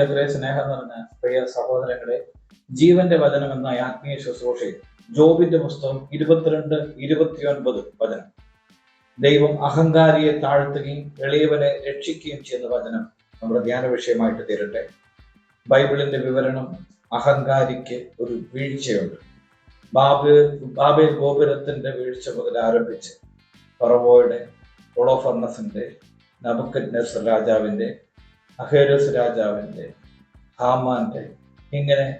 അത്രേ സ്നേഹം നിറഞ്ഞ പ്രിയ സഹോദരങ്ങളെ ജീവന്റെ വചനം എന്ന ആത്മീയ ശുശ്രൂഷയിൽ ജോബിന്റെ പുസ്തകം ഇരുപത്തിരണ്ട് ഇരുപത്തിയൊൻപത് വചനം. ദൈവം അഹങ്കാരിയെ താഴ്ത്തുകയും എളിയവനെ രക്ഷിക്കുകയും ചെയ്യുന്ന വചനം നമ്മുടെ ധ്യാന വിഷയമായിട്ട് തീരട്ടെ. ബൈബിളിന്റെ വിവരണം അഹങ്കാരിക്ക് ഒരു വീഴ്ചയുണ്ട്. ബാബേൽ ബാബേൽ ഗോപുരത്തിന്റെ വീഴ്ച മുതൽ ആരംഭിച്ച് പറവോയുടെ ഒളോഫർണസിന്റെ നബുക്കറ്റ് രാജാവിന്റെ അഹേരസ് രാജാവിന്റെ ഹാമാന്റെ ഇങ്ങനെ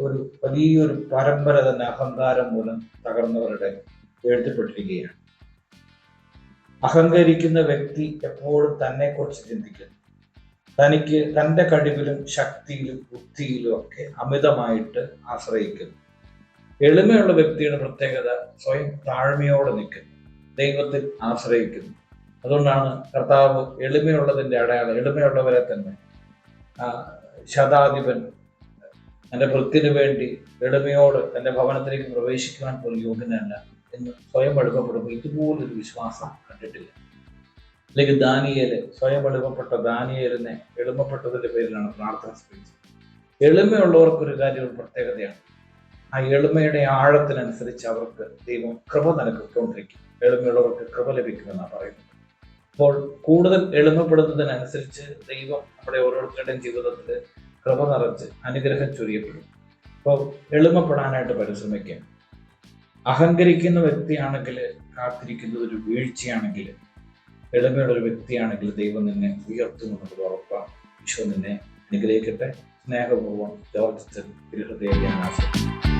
ഒരു വലിയൊരു പരമ്പര തന്നെ അഹങ്കാരം മൂലം തകർന്നവരുടെ എഴുതപ്പെട്ടിരിക്കുകയാണ് അഹങ്കരിക്കുന്ന വ്യക്തി എപ്പോഴും തന്നെ കുറിച്ച് ചിന്തിക്കുന്നു. തനിക്ക് തന്റെ കഴിവിലും ശക്തിയിലും ബുദ്ധിയിലും ഒക്കെ അമിതമായിട്ട് ആശ്രയിക്കുന്നു. എളിമയുള്ള വ്യക്തിയുടെ പ്രത്യേകത സ്വയം താഴ്മയോടെ നിൽക്കുന്നു. ദൈവത്തിൽ ആശ്രയിക്കുന്നു. അതുകൊണ്ടാണ് കർത്താവ് എളിമയുള്ളതിന്റെ അടയാളം എളിമയുള്ളവരെ തന്നെ. ശതാധിപൻ തന്റെ വൃത്തിന് വേണ്ടി എളിമയോട് തന്റെ ഭവനത്തിലേക്ക് പ്രവേശിക്കുവാൻ പോലും യോഗ്യനല്ല എന്ന് സ്വയം എളുപ്പപ്പെടുമ്പോൾ ഇതുപോലൊരു വിശ്വാസം കണ്ടിട്ടില്ല. അല്ലെങ്കിൽ ദാനിയേൽ സ്വയം എളുപ്പപ്പെട്ട ദാനിയേലിനെ എളുപ്പപ്പെട്ടതിന്റെ പേരിലാണ് പ്രാർത്ഥന സ്വീകരിച്ചത് എളിമയുള്ളവർക്കൊരു കാര്യം ഒരു പ്രത്യേകതയാണ്. ആ എളിമയുടെ ആഴത്തിനനുസരിച്ച് അവർക്ക് ദൈവം കൃപ നൽകിക്കൊണ്ടിരിക്കും. എളിമയുള്ളവർക്ക് കൃപ ലഭിക്കുമെന്നാണ് പറയുന്നത്. അപ്പോൾ കൂടുതൽ എളിമപ്പെടുന്നതിനനുസരിച്ച് ദൈവം നമ്മുടെ ഓരോരുത്തരുടെയും ജീവിതത്തിൽ കൃപ നിറച്ച് അനുഗ്രഹം ചൊരിയപ്പെടും. അപ്പോൾ എളിമപ്പെടാനായിട്ട് പരിശ്രമിക്കാം. അഹങ്കരിക്കുന്ന വ്യക്തിയാണെങ്കിൽ കാത്തിരിക്കുന്നത് ഒരു വീഴ്ചയാണെങ്കിൽ എളിമയുള്ള ഒരു വ്യക്തിയാണെങ്കിൽ ദൈവം നിന്നെ ഉയർത്തുമെന്നുള്ളത് ഉറപ്പാണ്. ഈശോ നിന്നെ അനുഗ്രഹിക്കട്ടെ. സ്നേഹപൂർവം ജോർജ് ഗൃഹദേവിയാണ് ധ്യാനാസം